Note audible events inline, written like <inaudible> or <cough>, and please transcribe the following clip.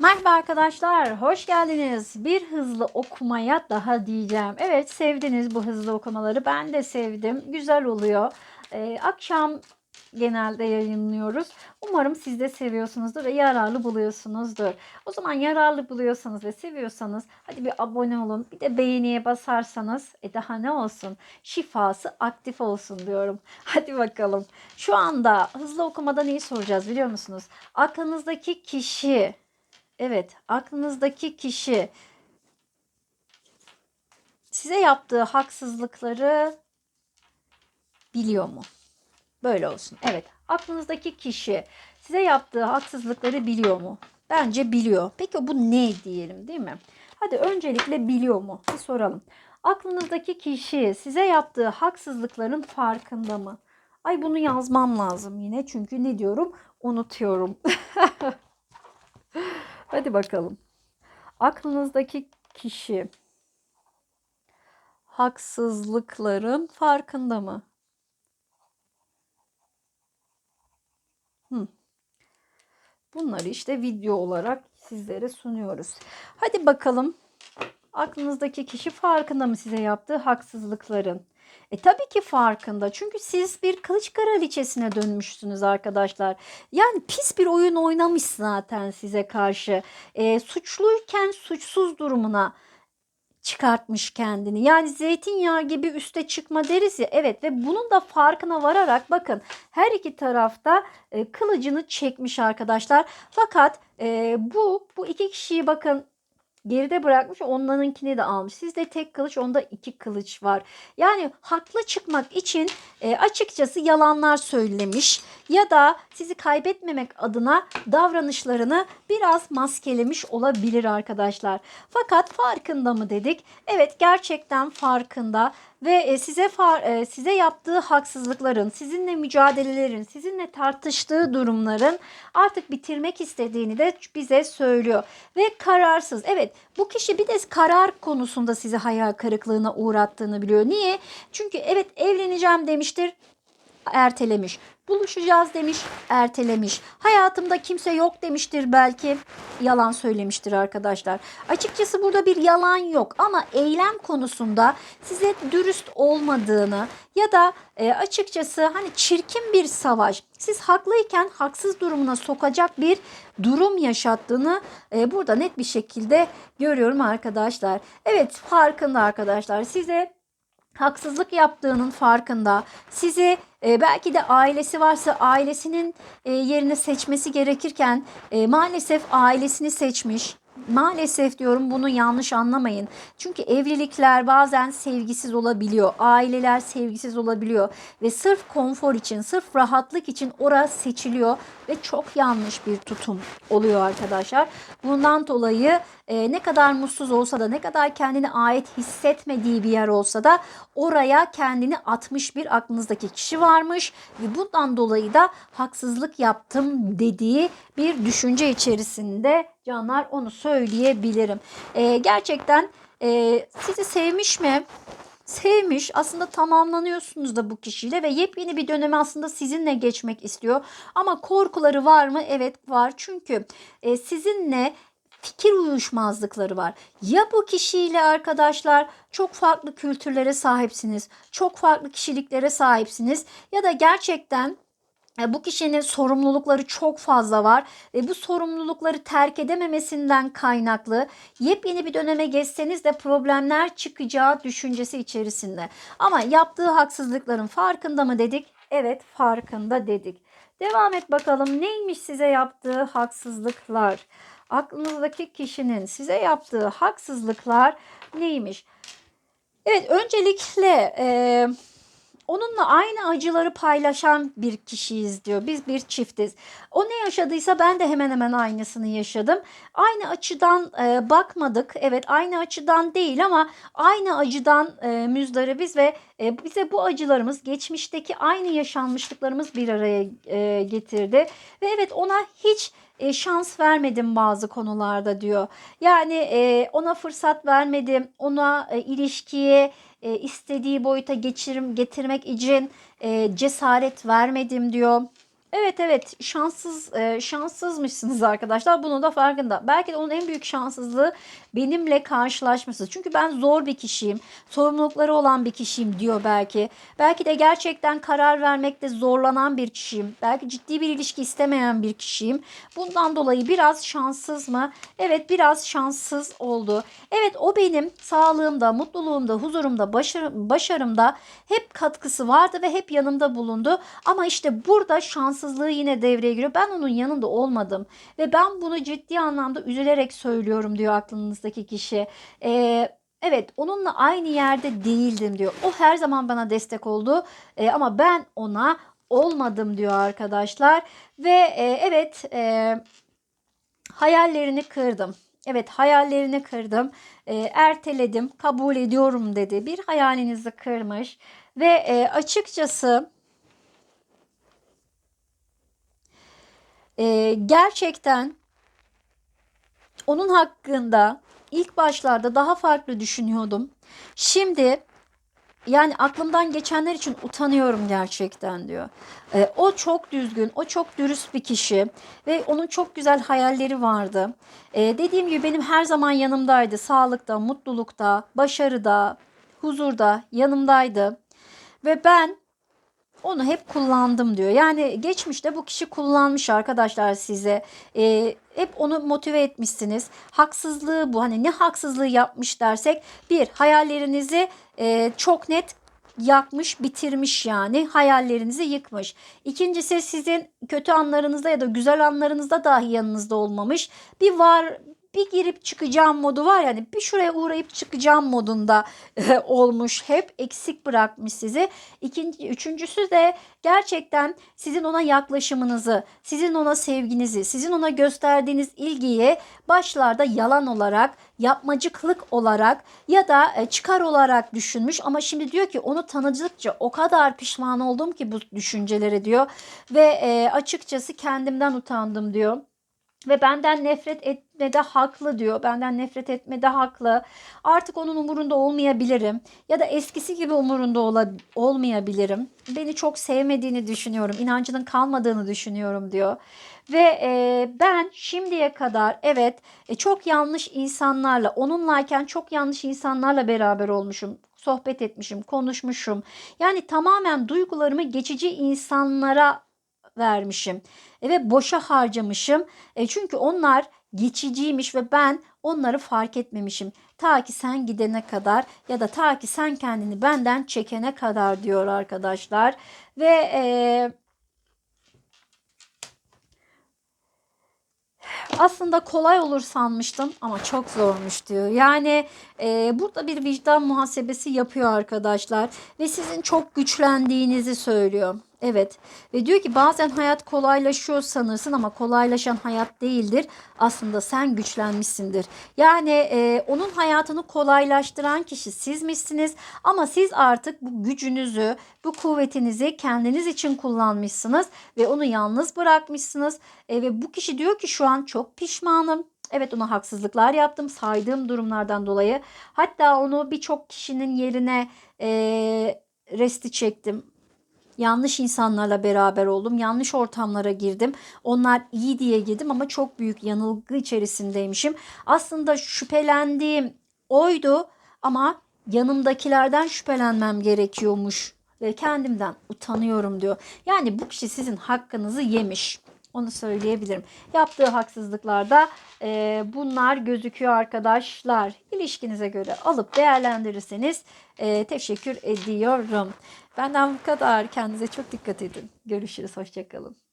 Merhaba arkadaşlar, hoş geldiniz. Bir hızlı okumaya daha diyeceğim. Evet, sevdiniz bu hızlı okumaları. Ben de sevdim. Güzel oluyor. Ee, akşam genelde yayınlıyoruz. Umarım siz de seviyorsunuzdur ve yararlı buluyorsunuzdur. O zaman yararlı buluyorsanız ve seviyorsanız hadi bir abone olun. Bir de beğeniye basarsanız e daha ne olsun? Şifası aktif olsun diyorum. <laughs> Hadi bakalım. Şu anda hızlı okumada neyi soracağız biliyor musunuz? Aklınızdaki kişi Evet, aklınızdaki kişi size yaptığı haksızlıkları biliyor mu? Böyle olsun. Evet, aklınızdaki kişi size yaptığı haksızlıkları biliyor mu? Bence biliyor. Peki bu ne diyelim değil mi? Hadi öncelikle biliyor mu? Bir soralım. Aklınızdaki kişi size yaptığı haksızlıkların farkında mı? Ay bunu yazmam lazım yine çünkü ne diyorum? Unutuyorum. <laughs> Hadi bakalım. Aklınızdaki kişi haksızlıkların farkında mı? Hı. Bunları işte video olarak sizlere sunuyoruz. Hadi bakalım. Aklınızdaki kişi farkında mı size yaptığı haksızlıkların? E tabii ki farkında. Çünkü siz bir kılıç kraliçesine dönmüşsünüz arkadaşlar. Yani pis bir oyun oynamış zaten size karşı. E, suçluyken suçsuz durumuna çıkartmış kendini. Yani zeytinyağı gibi üste çıkma deriz ya. Evet ve bunun da farkına vararak bakın her iki tarafta e, kılıcını çekmiş arkadaşlar. Fakat e, bu bu iki kişiyi bakın geride bırakmış onlarınkini de almış. Sizde tek kılıç onda iki kılıç var. Yani haklı çıkmak için e, açıkçası yalanlar söylemiş ya da sizi kaybetmemek adına davranışlarını biraz maskelemiş olabilir arkadaşlar. Fakat farkında mı dedik? Evet gerçekten farkında ve e, size e, size yaptığı haksızlıkların, sizinle mücadelelerin, sizinle tartıştığı durumların artık bitirmek istediğini de bize söylüyor. Ve kararsız. Evet bu kişi bir de karar konusunda sizi hayal kırıklığına uğrattığını biliyor. Niye? Çünkü evet evleneceğim demiştir ertelemiş. Buluşacağız demiş, ertelemiş. Hayatımda kimse yok demiştir belki. Yalan söylemiştir arkadaşlar. Açıkçası burada bir yalan yok ama eylem konusunda size dürüst olmadığını ya da e, açıkçası hani çirkin bir savaş, siz haklıyken haksız durumuna sokacak bir durum yaşattığını e, burada net bir şekilde görüyorum arkadaşlar. Evet farkında arkadaşlar. Size haksızlık yaptığının farkında. Sizi e, belki de ailesi varsa ailesinin e, yerini seçmesi gerekirken e, maalesef ailesini seçmiş. Maalesef diyorum bunu yanlış anlamayın. Çünkü evlilikler bazen sevgisiz olabiliyor. Aileler sevgisiz olabiliyor. Ve sırf konfor için, sırf rahatlık için orası seçiliyor. Ve çok yanlış bir tutum oluyor arkadaşlar. Bundan dolayı e, ne kadar mutsuz olsa da ne kadar kendine ait hissetmediği bir yer olsa da oraya kendini atmış bir aklınızdaki kişi varmış. Ve bundan dolayı da haksızlık yaptım dediği bir düşünce içerisinde canlar onu söyleyebilirim. E, gerçekten e, sizi sevmiş mi? sevmiş. Aslında tamamlanıyorsunuz da bu kişiyle ve yepyeni bir dönemi aslında sizinle geçmek istiyor. Ama korkuları var mı? Evet var. Çünkü e, sizinle fikir uyuşmazlıkları var. Ya bu kişiyle arkadaşlar çok farklı kültürlere sahipsiniz, çok farklı kişiliklere sahipsiniz ya da gerçekten bu kişinin sorumlulukları çok fazla var ve bu sorumlulukları terk edememesinden kaynaklı yepyeni bir döneme geçseniz de problemler çıkacağı düşüncesi içerisinde. Ama yaptığı haksızlıkların farkında mı dedik? Evet farkında dedik. Devam et bakalım neymiş size yaptığı haksızlıklar? Aklınızdaki kişinin size yaptığı haksızlıklar neymiş? Evet öncelikle... Ee, onunla aynı acıları paylaşan bir kişiyiz diyor. Biz bir çiftiz. O ne yaşadıysa ben de hemen hemen aynısını yaşadım. Aynı açıdan e, bakmadık. Evet aynı açıdan değil ama aynı acıdan e, müzdaribiz ve e, bize bu acılarımız geçmişteki aynı yaşanmışlıklarımız bir araya e, getirdi. Ve evet ona hiç e, şans vermedim bazı konularda diyor. Yani e, ona fırsat vermedim. Ona e, ilişkiye e, istediği boyuta geçirim getirmek için e, cesaret vermedim diyor. Evet evet şanssız e, şanssızmışsınız arkadaşlar. Bunun da farkında. Belki de onun en büyük şanssızlığı benimle karşılaşması. Çünkü ben zor bir kişiyim. Sorumlulukları olan bir kişiyim diyor belki. Belki de gerçekten karar vermekte zorlanan bir kişiyim. Belki ciddi bir ilişki istemeyen bir kişiyim. Bundan dolayı biraz şanssız mı? Evet biraz şanssız oldu. Evet o benim sağlığımda, mutluluğumda, huzurumda, başarı, başarımda hep katkısı vardı ve hep yanımda bulundu. Ama işte burada şanssızlığı yine devreye giriyor. Ben onun yanında olmadım ve ben bunu ciddi anlamda üzülerek söylüyorum diyor aklınızdaki kişi. Ee, evet onunla aynı yerde değildim diyor. O her zaman bana destek oldu Ee, ama ben ona olmadım diyor arkadaşlar. Ve e, evet e, hayallerini kırdım. Evet hayallerini kırdım. E, erteledim. Kabul ediyorum dedi. Bir hayalinizi kırmış. Ve e, açıkçası e, gerçekten onun hakkında ilk başlarda daha farklı düşünüyordum. Şimdi yani aklımdan geçenler için utanıyorum gerçekten diyor. Ee, o çok düzgün, o çok dürüst bir kişi ve onun çok güzel hayalleri vardı. Ee, dediğim gibi benim her zaman yanımdaydı. Sağlıkta, mutlulukta, başarıda, huzurda yanımdaydı. Ve ben onu hep kullandım diyor. Yani geçmişte bu kişi kullanmış arkadaşlar size. Ee, hep onu motive etmişsiniz. Haksızlığı bu. Hani ne haksızlığı yapmış dersek bir hayallerinizi e, çok net yakmış, bitirmiş yani. Hayallerinizi yıkmış. İkincisi sizin kötü anlarınızda ya da güzel anlarınızda dahi yanınızda olmamış. Bir var bir girip çıkacağım modu var yani bir şuraya uğrayıp çıkacağım modunda e, olmuş. Hep eksik bırakmış sizi. İkinci, üçüncüsü de gerçekten sizin ona yaklaşımınızı, sizin ona sevginizi, sizin ona gösterdiğiniz ilgiyi başlarda yalan olarak, yapmacıklık olarak ya da e, çıkar olarak düşünmüş. Ama şimdi diyor ki onu tanıdıkça o kadar pişman oldum ki bu düşüncelere diyor. Ve e, açıkçası kendimden utandım diyor ve benden nefret etmede haklı diyor. Benden nefret etmede haklı. Artık onun umurunda olmayabilirim. Ya da eskisi gibi umurunda ol olmayabilirim. Beni çok sevmediğini düşünüyorum. İnancının kalmadığını düşünüyorum diyor. Ve e, ben şimdiye kadar evet e, çok yanlış insanlarla onunlayken çok yanlış insanlarla beraber olmuşum sohbet etmişim, konuşmuşum. Yani tamamen duygularımı geçici insanlara vermişim e, ve boşa harcamışım. E, çünkü onlar geçiciymiş ve ben onları fark etmemişim. Ta ki sen gidene kadar ya da ta ki sen kendini benden çekene kadar diyor arkadaşlar. Ve e, aslında kolay olur sanmıştım ama çok zormuş diyor. Yani e, burada bir vicdan muhasebesi yapıyor arkadaşlar ve sizin çok güçlendiğinizi söylüyor. Evet ve diyor ki bazen hayat kolaylaşıyor sanırsın ama kolaylaşan hayat değildir. Aslında sen güçlenmişsindir. Yani e, onun hayatını kolaylaştıran kişi sizmişsiniz ama siz artık bu gücünüzü, bu kuvvetinizi kendiniz için kullanmışsınız ve onu yalnız bırakmışsınız. E, ve bu kişi diyor ki şu an çok pişmanım. Evet ona haksızlıklar yaptım saydığım durumlardan dolayı. Hatta onu birçok kişinin yerine e, resti çektim yanlış insanlarla beraber oldum. Yanlış ortamlara girdim. Onlar iyi diye girdim ama çok büyük yanılgı içerisindeymişim. Aslında şüphelendiğim oydu ama yanımdakilerden şüphelenmem gerekiyormuş ve kendimden utanıyorum diyor. Yani bu kişi sizin hakkınızı yemiş. Onu söyleyebilirim. Yaptığı haksızlıklarda e, bunlar gözüküyor arkadaşlar. İlişkinize göre alıp değerlendirirseniz e, teşekkür ediyorum. Benden bu kadar. Kendinize çok dikkat edin. Görüşürüz. Hoşçakalın.